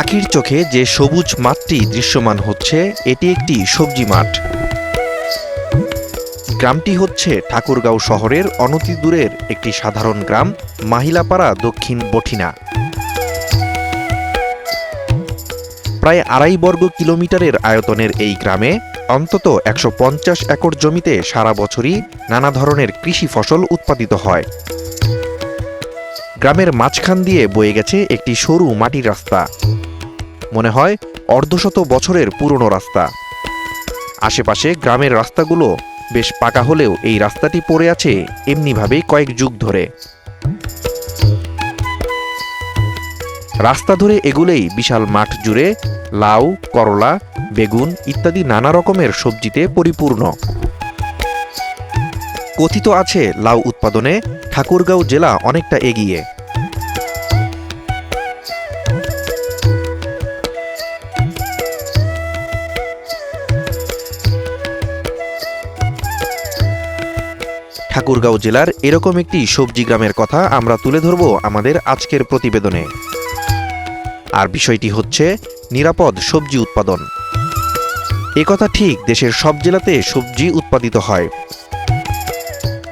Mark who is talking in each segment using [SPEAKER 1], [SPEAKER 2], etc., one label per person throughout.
[SPEAKER 1] পাখির চোখে যে সবুজ মাঠটি দৃশ্যমান হচ্ছে, এটি একটি সবজি মাঠ। গ্রামটি হচ্ছে ঠাকুরগাঁও শহরের অনতি দূরের একটি সাধারণ গ্রাম, মাহিলাপাড়া দক্ষিণ বঠিনা প্রায় আড়াই বর্গ কিলোমিটারের আয়তনের এই গ্রামে অন্তত একশো পঞ্চাশ একর জমিতে সারা বছরই নানা ধরনের কৃষি ফসল উৎপাদিত হয়। গ্রামের মাঝখান দিয়ে বয়ে গেছে একটি সরু মাটির রাস্তা। মনে হয় অর্ধশত বছরের পুরনো রাস্তা। আশেপাশে গ্রামের রাস্তাগুলো বেশ পাকা হলেও এই রাস্তাটি পড়ে আছে এমনিভাবেই কয়েক যুগ ধরে। রাস্তা ধরে এগুলেই বিশাল মাঠ জুড়ে লাউ, করলা, বেগুন ইত্যাদি নানা রকমের সবজিতে পরিপূর্ণ। কথিত আছে, লাউ উৎপাদনে ঠাকুরগাঁও জেলা অনেকটা এগিয়ে। ঠাকুরগাঁও জেলার এরকম একটি সবজি গ্রামের কথা আমরা তুলে ধরব আমাদের আজকের প্রতিবেদনে। আর বিষয়টি হচ্ছে নিরাপদ সবজি উৎপাদন। কথা ঠিক দেশের সব জেলাতে সবজি উৎপাদিত হয়।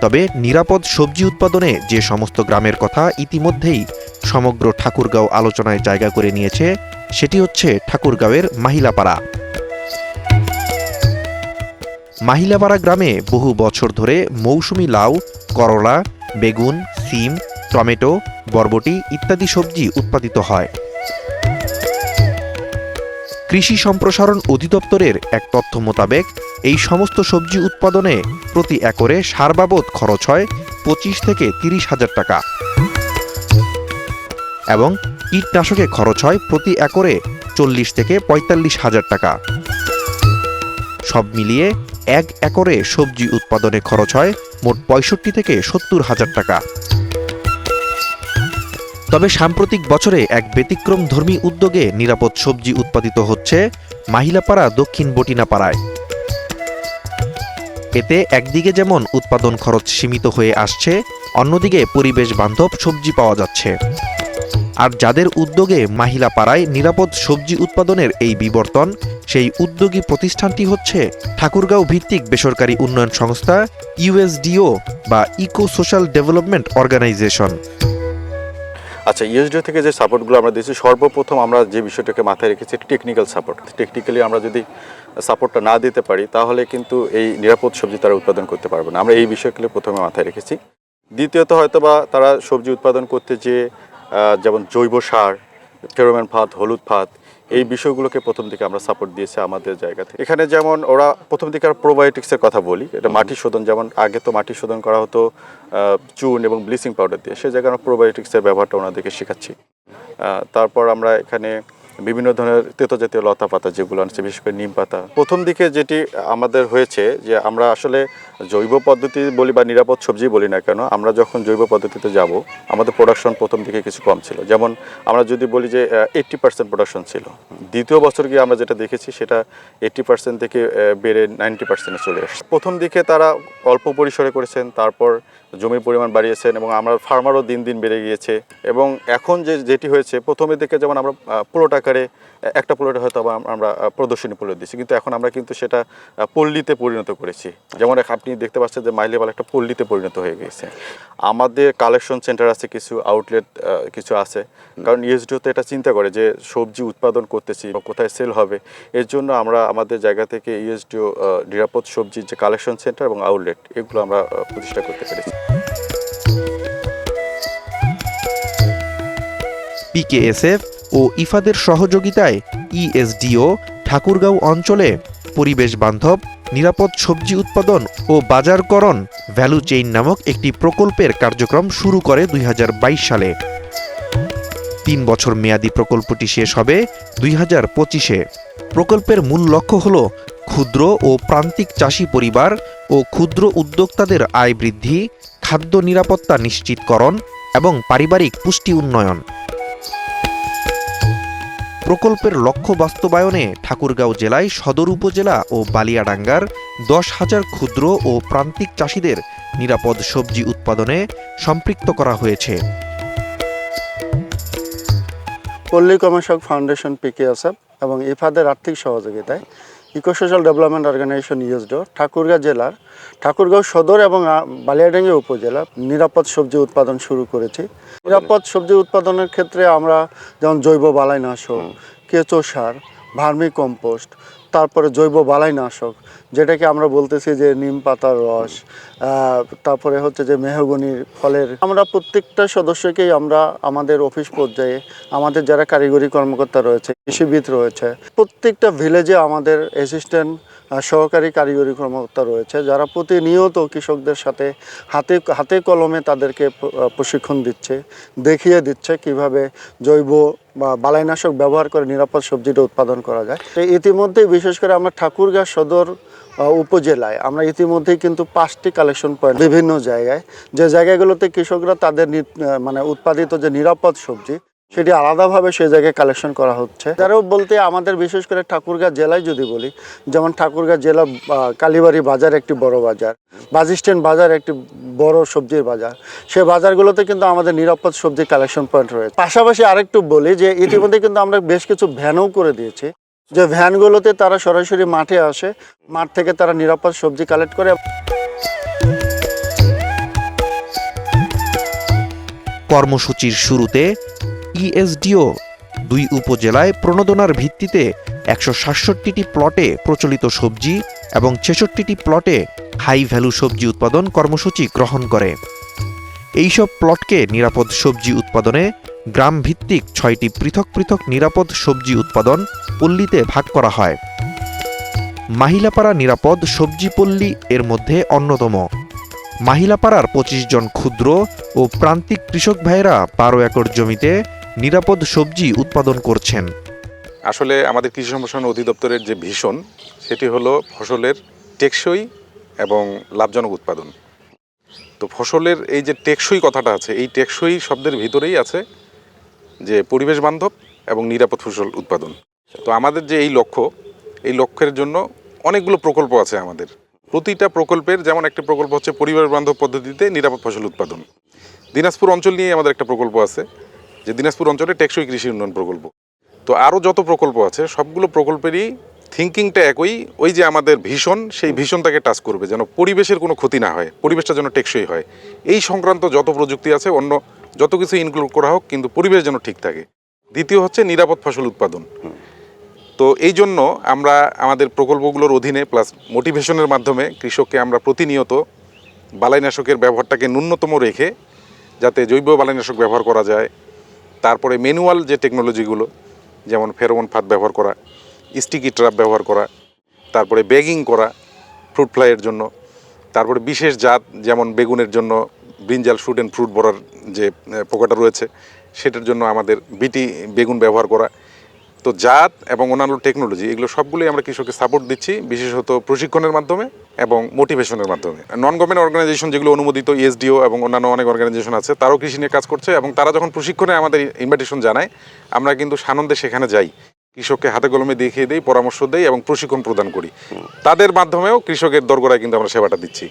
[SPEAKER 1] তবে নিরাপদ সবজি উৎপাদনে যে সমস্ত গ্রামের কথা ইতিমধ্যেই সমগ্র ঠাকুরগাঁও আলোচনায় জায়গা করে নিয়েছে, সেটি হচ্ছে ঠাকুরগাঁওয়ের মাহিলাপাড়া। মাহিলাপাড়া গ্রামে বহু বছর ধরে মৌসুমি লাউ, করলা, বেগুন, সিম, টমেটো, বরবটি ইত্যাদি সবজি উৎপাদিত হয়। কৃষি সম্প্রসারণ অধিদপ্তরের এক তথ্য মোতাবেক, এই সমস্ত সবজি উৎপাদনে প্রতি একরে সার বাবদ খরচ হয় পঁচিশ থেকে তিরিশ হাজার টাকা। এবং কীটনাশকে খরচ হয় প্রতি একরে চল্লিশ থেকে পঁয়তাল্লিশ হাজার টাকা। সব মিলিয়ে এক একরে সবজি উৎপাদনে খরচ হয় মোট পঁয়ষট্টি থেকে সত্তর হাজার টাকা। তবে সাম্প্রতিক বছরে এক ব্যতিক্রম ধর্মী উদ্যোগে নিরাপদ সবজি উৎপাদিত হচ্ছে মাহিলাপাড়া দক্ষিণ বটিনাপাড়ায়। এতে একদিকে যেমন উৎপাদন খরচ সীমিত হয়ে আসছে, অন্যদিকে পরিবেশ বান্ধব সবজি পাওয়া যাচ্ছে। আর যাদের উদ্যোগে মাহিলা পাড়ায় নিরাপদ সবজি উৎপাদনের এই বিবর্তন সেই উদ্যোগী প্রতিষ্ঠানটি হচ্ছে ঠাকুরগাঁও ভিত্তিক বেসরকারি উন্নয়ন সংস্থা ইউএসডিও বা ইকো সোশ্যাল ডেভেলপমেন্ট অর্গানাইজেশন।
[SPEAKER 2] আচ্ছা ইউএসডিও থেকে যে সাপোর্টগুলো আমরা দিয়েছি, সর্বপ্রথম আমরা যে বিষয়টাকে মাথায় রেখেছি টেকনিক্যাল সাপোর্ট টেকনিক্যালি আমরা যদি সাপোর্টটা না দিতে পারি, তাহলে কিন্তু এই নিরাপদ সবজি তারা উৎপাদন করতে পারবে না। আমরা এই বিষয়গুলো প্রথমে মাথায় রেখেছি। দ্বিতীয়ত হয়তো বা তারা সবজি উৎপাদন করতে যে যেমন জৈব সার, ফেরোমেন ফাঁদ, হলুদ ফাঁদ এই বিষয়গুলোকে প্রথম দিকে আমরা সাপোর্ট দিয়েছি আমাদের জায়গা থেকে। এখানে যেমন ওরা প্রথম দিকে আর প্রোবায়োটিক্সের কথা বলি, এটা মাটি শোধন, যেমন আগে তো মাটি শোধন করা হতো চুন এবং ব্লিচিং পাউডার দিয়ে। সে জায়গায় আমরা প্রোবায়োটিক্সের ব্যবহারটা ওনাদেরকে শেখাচ্ছি। তারপর আমরা এখানে বিভিন্ন ধরনের তেতো জাতীয় লতা পাতা যেগুলো আছে, বিশেষ করে নিম পাতা। প্রথম দিকে যেটি আমাদের হয়েছে যে আমরা আসলে জৈব পদ্ধতি বলি বা নিরাপদ সবজি বলি না কেন, আমরা যখন জৈব পদ্ধতিতে যাব, আমাদের প্রোডাকশন প্রথম দিকে কিছু কম ছিল। যেমন আমরা যদি বলি যে এইট্টি পার্সেন্ট প্রোডাকশন ছিল। দ্বিতীয় বছর গিয়ে আমরা যেটা দেখেছি, সেটা এইট্টি পার্সেন্ট থেকে বেড়ে নাইনটি পার্সেন্টে চলে আসছে। প্রথম দিকে তারা অল্প পরিসরে করেছেন, তারপর জমির পরিমাণ বাড়িয়েছেন এবং আমরা ফার্মারও দিন দিন বেড়ে গিয়েছে। এবং এখন যে, যেটি হয়েছে, প্রথমের দিকে যেমন আমরা পুরোট আকারে একটা প্লটে হয়তো আবার আমরা প্রদর্শনী প্লট দিচ্ছি কিন্তু এখন আমরা কিন্তু সেটা পল্লীতে পরিণত করেছি। যেমন এক- আপনি দেখতে পাচ্ছেন যে মাইলেবাল একটা পল্লীতে পরিণত হয়ে গেছে আমাদের কালেকশন সেন্টার আছে কিছু আউটলেট কিছু আছে। কারণ ইউএসডিও তো এটা চিন্তা করে যে সবজি উৎপাদন করতেছি বা কোথায় সেল হবে। এর জন্য আমরা আমাদের জায়গা থেকে ইউএসডিও নিরাপদ সবজির যে কালেকশন সেন্টার এবং আউটলেট এগুলো আমরা প্রতিষ্ঠা করতে পেরেছি।
[SPEAKER 1] পিকেএসএফ ও ইফাদের সহযোগিতায় ইএসডিও ঠাকুরগাঁও অঞ্চলে পরিবেশ বান্ধব, নিরাপদ সবজি উৎপাদন ও বাজারকরণ ভ্যালু চেইন নামক একটি প্রকল্পের কার্যক্রম শুরু করে দুই হাজার বাইশ সালে। তিন বছর মেয়াদী প্রকল্পটি শেষ হবে দুই হাজার পঁচিশে। প্রকল্পের মূল লক্ষ্য হল ক্ষুদ্র ও প্রান্তিক চাষী পরিবার ও ক্ষুদ্র উদ্যোক্তাদের আয় বৃদ্ধি, খাদ্য নিরাপত্তা নিশ্চিতকরণ এবং পারিবারিক পুষ্টি উন্নয়ন। প্রকল্পের লক্ষ্য বাস্তবায়নে ঠাকুরগাঁও জেলায় সদর উপজেলা ও বালিয়াডাঙ্গার দশ হাজার ক্ষুদ্র ও প্রান্তিক চাষিদের নিরাপদ সবজি উৎপাদনে সম্পৃক্ত করা হয়েছে।
[SPEAKER 3] পল্লী কমেশক ফাউন্ডেশন পিকে আসাম এবং ইফাদের আর্থিক সহযোগিতায় eco social development organization ESDO Thakurgaon জেলার, ঠাকুরগাঁও সদর এবং বালিয়াডাঙ্গি উপজেলা নিরাপদ সবজি উৎপাদন শুরু করেছি। নিরাপদ সবজি উৎপাদনের ক্ষেত্রে আমরা যেমন জৈব বালাইনাশক কেঁচো সার, ভার্মি কম্পোস্ট, তারপরে জৈব বালাইনাশক যেটাকে আমরা বলতেছি যে নিম পাতার রস তারপরে হচ্ছে যে মেহগনির ফলের। আমরা প্রত্যেকটা সদস্যকেই আমরা আমাদের অফিস পর্যায়ে আমাদের যারা কারিগরি কর্মকর্তা রয়েছে, কৃষিবিদ রয়েছে, প্রত্যেকটা ভিলেজে আমাদের অ্যাসিস্ট্যান্ট সহকারী কারিগরি কর্মকর্তা রয়েছে, যারা প্রতিনিয়ত কৃষকদের সাথে হাতে হাতে কলমে তাদেরকে প্রশিক্ষণ দিচ্ছে, দেখিয়ে দিচ্ছে কীভাবে জৈব বা বালাইনাশক ব্যবহার করে নিরাপদ সবজিটা উৎপাদন করা যায়। তো ইতিমধ্যেই বিশেষ করে আমরা ঠাকুরগাঁ সদর উপজেলায়। আমরা ইতিমধ্যেই কিন্তু পাঁচটি কালেকশন পয়েন্ট বিভিন্ন জায়গায়। যে জায়গাগুলোতে কৃষকরা তাদের মানে উৎপাদিত যে নিরাপদ সবজি, সেটি আলাদাভাবে সেই জায়গায় কালেকশন করা হচ্ছে। তারও বলতে আমাদের বিশেষ করে ঠাকুরগাঁ জেলায় যদি বলি, যেমন ঠাকুরগাঁ জেলা কালীবাড়ি বাজার একটি বড় বাজার বাস স্ট্যান্ড বাজার একটি বড় সবজির বাজার। সেই বাজারগুলোতে কিন্তু আমাদের নিরাপদ সবজি কালেকশন পয়েন্ট রয়েছে। পাশাপাশি আরেকটু বলি যে, ইতিমধ্যে কিন্তু আমরা বেশ কিছু ভ্যানও করে দিয়েছি। যে ভ্যানগুলোতে তারা সরাসরি মাঠে আসে, মাঠ থেকে তারা নিরাপদ সবজি কালেক্ট করে।
[SPEAKER 1] কর্মসূচির শুরুতে ইএসডিও দুই উপজেলায় প্রণোদনার ভিত্তিতে একশো সাতষট্টিটি প্লটে প্রচলিত সবজি এবং ছেষট্টিটি প্লটে হাই ভ্যালু সবজি উৎপাদন কর্মসূচি গ্রহণ করে। এইসব প্লটকে নিরাপদ সবজি উৎপাদনে গ্রাম ভিত্তিক ছয়টি পৃথক পৃথক নিরাপদ সবজি উৎপাদন পল্লীতে ভাগ করা হয়। মাহিলাপাড়া নিরাপদ সবজি পল্লী এর মধ্যে অন্যতম। মাহিলাপাড়ার পঁচিশ জন ক্ষুদ্র ও প্রান্তিক কৃষক ভাইয়েরা বারো একর জমিতে নিরাপদ সবজি উৎপাদন করছেন।
[SPEAKER 4] আসলে আমাদের কৃষি সম্প্রসারণ অধিদপ্তরের যে ভীষণ, সেটি হলো ফসলের টেকসই এবং লাভজনক উৎপাদন। তো ফসলের এই যে টেকসই কথাটা আছে, এই টেকসই শব্দের ভিতরেই আছে যে পরিবেশ বান্ধব এবং নিরাপদ ফসল উৎপাদন। তো আমাদের যে এই লক্ষ্য, এই লক্ষ্যের জন্য অনেকগুলো প্রকল্প আছে আমাদের। প্রতিটা প্রকল্পের যেমন একটা প্রকল্প হচ্ছে পরিবেশ বান্ধব পদ্ধতিতে নিরাপদ ফসল উৎপাদন। দিনাজপুর অঞ্চল নিয়ে আমাদের একটা প্রকল্প আছে, যে দিনাজপুর অঞ্চলে টেকসই কৃষি উন্নয়ন প্রকল্প। তো আরও যত প্রকল্প আছে, সবগুলো প্রকল্পেরই থিঙ্কিংটা একই, ওই যে আমাদের ভীষণ, সেই ভীষণটাকে টাচ করবে, যেন পরিবেশের কোনো ক্ষতি না হয়, পরিবেশটা যেন টেকসই হয়। এই সংক্রান্ত যত প্রযুক্তি আছে, অন্য যত কিছু ইনক্লুড করা হোক, কিন্তু পরিবেশ যেন ঠিক থাকে। দ্বিতীয় হচ্ছে নিরাপদ ফসল উৎপাদন। তো এই জন্য আমরা আমাদের প্রকল্পগুলোর অধীনে প্লাস মোটিভেশনের মাধ্যমে কৃষককে আমরা প্রতিনিয়ত বালাইনাশকের ব্যবহারটাকে ন্যূনতম রেখে যাতে জৈব বালাইনাশক ব্যবহার করা যায়, তারপরে ম্যানুয়াল যে টেকনোলজিগুলো যেমন ফেরোমন ফাঁদ ব্যবহার করা স্টিকি ট্রাপ ব্যবহার করা, তারপরে ব্যাগিং করা ফ্রুট ফ্লাইয়ের জন্য, তারপরে বিশেষ জাত যেমন বেগুনের জন্য ব্রিঞ্জাল ফ্রুট অ্যান্ড ফ্রুট বড়ার যে পোকাটা রয়েছে, সেটার জন্য আমাদের বিটি বেগুন ব্যবহার করা তো জাত এবং অন্যান্য টেকনোলজি এগুলো সবগুলোই আমরা কৃষককে সাপোর্ট দিচ্ছি, বিশেষত প্রশিক্ষণের মাধ্যমে এবং মোটিভেশনের মাধ্যমে। নন গভর্নমেন্ট অর্গানাইজেশন যেগুলো অনুমোদিত ইএসডিও এবং অন্যান্য অনেক অর্গানাইজেশন আছে, তারাও কৃষি নিয়ে কাজ করছে এবং তারা যখন প্রশিক্ষণে আমাদের ইনভাইটেশন জানায়, আমরা কিন্তু সানন্দে সেখানে যাই। কৃষককে হাতে কলমে দেখিয়ে দিই, পরামর্শ দেই এবং প্রশিক্ষণ প্রদান করি। তাদের মাধ্যমেও কৃষকের দরগোড়ায় কিন্তু আমরা সেবাটা দিচ্ছি।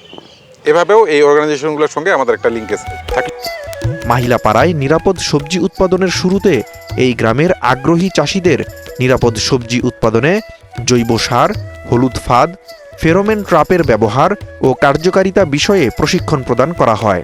[SPEAKER 4] এভাবেও এই অর্গানাইজেশনগুলোর সঙ্গে আমাদের একটা লিঙ্কেজ থাকে।
[SPEAKER 1] মাহিলাপাড়ায় নিরাপদ সবজি উৎপাদনের শুরুতে এই গ্রামের আগ্রহী চাষিদের নিরাপদ সবজি উৎপাদনে জৈব সার, হলুদ ফাঁদ, ফেরোমেন ট্রাপের ব্যবহার ও কার্যকারিতা বিষয়ে প্রশিক্ষণ প্রদান করা হয়।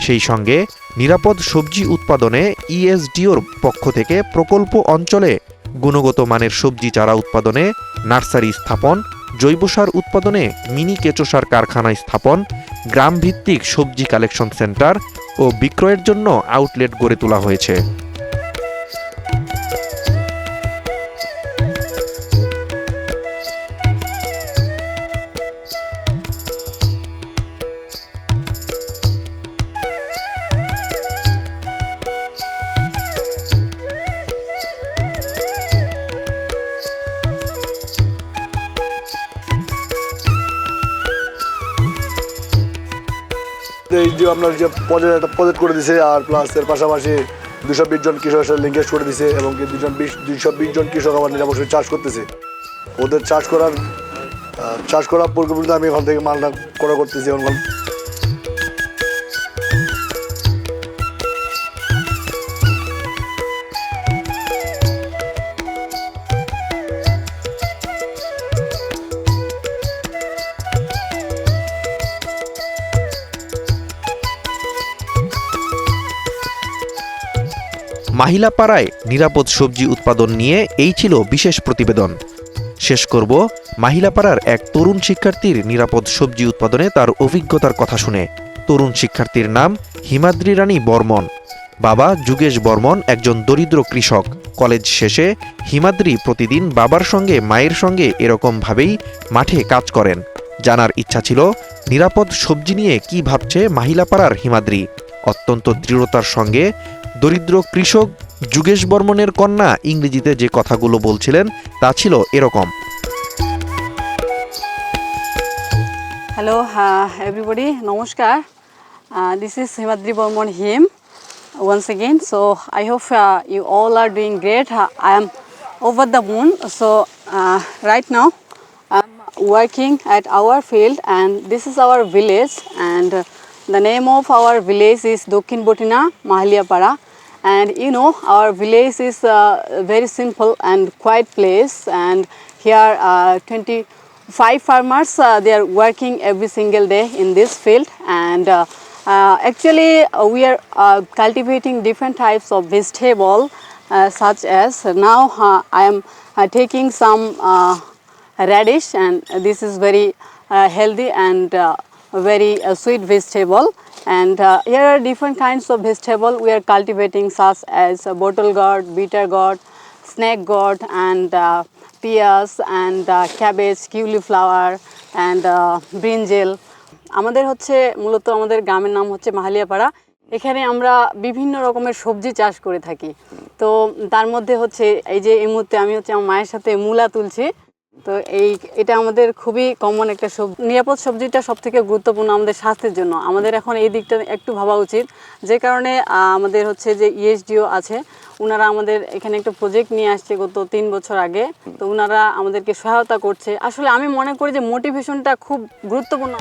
[SPEAKER 1] সেই সঙ্গে নিরাপদ সবজি উৎপাদনে ইএসডিওর পক্ষ থেকে প্রকল্প অঞ্চলে গুণগত মানের সবজি চারা উৎপাদনে নার্সারি স্থাপন জৈব সার উৎপাদনে মিনি কেঁচো সার কারখানা স্থাপন, গ্রামভিত্তিক সবজি কালেকশন সেন্টার ও বিক্রয়ের জন্য আউটলেট গড়ে তোলা হয়েছে।
[SPEAKER 5] আপনার যে প্রজেক্ট একটা প্রজেক্ট করে দিছে, আর প্লাস এর পাশাপাশি দুশো বিশ জন কৃষকের সাথে লিঙ্কেজ করে দিছে, এবং কি দুজন বিশ, দুশো বিশ জন কৃষক আবার নিরাপদ চাষ করতেছে। ওদের চাষ করার চাষ করার পরিকল্পনা আমি এখান থেকে মালটা করা করতেছি এখন
[SPEAKER 1] মাহিলা পাড়ায় নিরাপদ সবজি উৎপাদন নিয়ে এই ছিল বিশেষ প্রতিবেদন। শেষ করব মাহিলাপাড়ার এক তরুণ শিক্ষার্থীর নিরাপদ সবজি উৎপাদনে তার অভিজ্ঞতার কথা শুনে। তরুণ শিক্ষার্থীর নাম হিমাদ্রি রানী বর্মন। বাবা যুগেশ বর্মন একজন দরিদ্র কৃষক। কলেজ শেষে হিমাদ্রি প্রতিদিন বাবার সঙ্গে, মায়ের সঙ্গে এরকমভাবেই মাঠে কাজ করেন। জানার ইচ্ছা ছিল, নিরাপদ সবজি নিয়ে কি ভাবছে মাহিলাপাড়ার হিমাদ্রি? অত্যন্ত দৃঢ়তার সঙ্গে দরিদ্র কৃষক যুগেশ বর্মনের কন্যা ইংরেজিতে যে কথাগুলো বলছিলেন, তা ছিল এরকম।
[SPEAKER 6] হ্যালো হ্যাঁ এভরিবডি নমস্কার। This is Himadri Barman him once again so I hope you all are doing great I am over the moon so right now I am working at our field and this is our village and the name of our village is Dakshin Botina Mahaliyapara And you know, our village is uh, very simple and quiet place. And here, uh, 25 farmers uh, they are working every single day in this field. And uh, uh actually, uh, we are uh, cultivating different types of vegetable, such as now I am taking some. Radish and this is very healthy and very sweet vegetable and uh, here are different kinds of vegetable we are cultivating such as uh, bottle gourd, bitter gourd, snake gourd and uh, peas and uh, cabbage, cauliflower and uh, brinjal আমাদের হচ্ছে মূলত আমাদের গ্রামের নাম হচ্ছে মাহালিয়াপাড়া এখানে আমরা বিভিন্ন রকমের সবজি চাষ করে থাকি তো তার মধ্যে হচ্ছে এই যে এই মুহূর্তে আমি হচ্ছে আমার মায়ের সাথে মূলা তুলছি তো এই, এটা আমাদের খুবই কমন একটা সবজি। নিরাপদ সবজিটা সব থেকে গুরুত্বপূর্ণ আমাদের স্বাস্থ্যের জন্য। আমাদের এখন এই দিকটা একটু ভাবা উচিত। যে কারণে আমাদের হচ্ছে যে ইএসডিও আছে ওনারা আমাদের এখানে একটা প্রজেক্ট নিয়ে আসছে গত তিন বছর আগে। তো ওনারা আমাদেরকে সহায়তা করছে। আসলে আমি মনে করি যে মোটিভেশনটা খুব গুরুত্বপূর্ণ।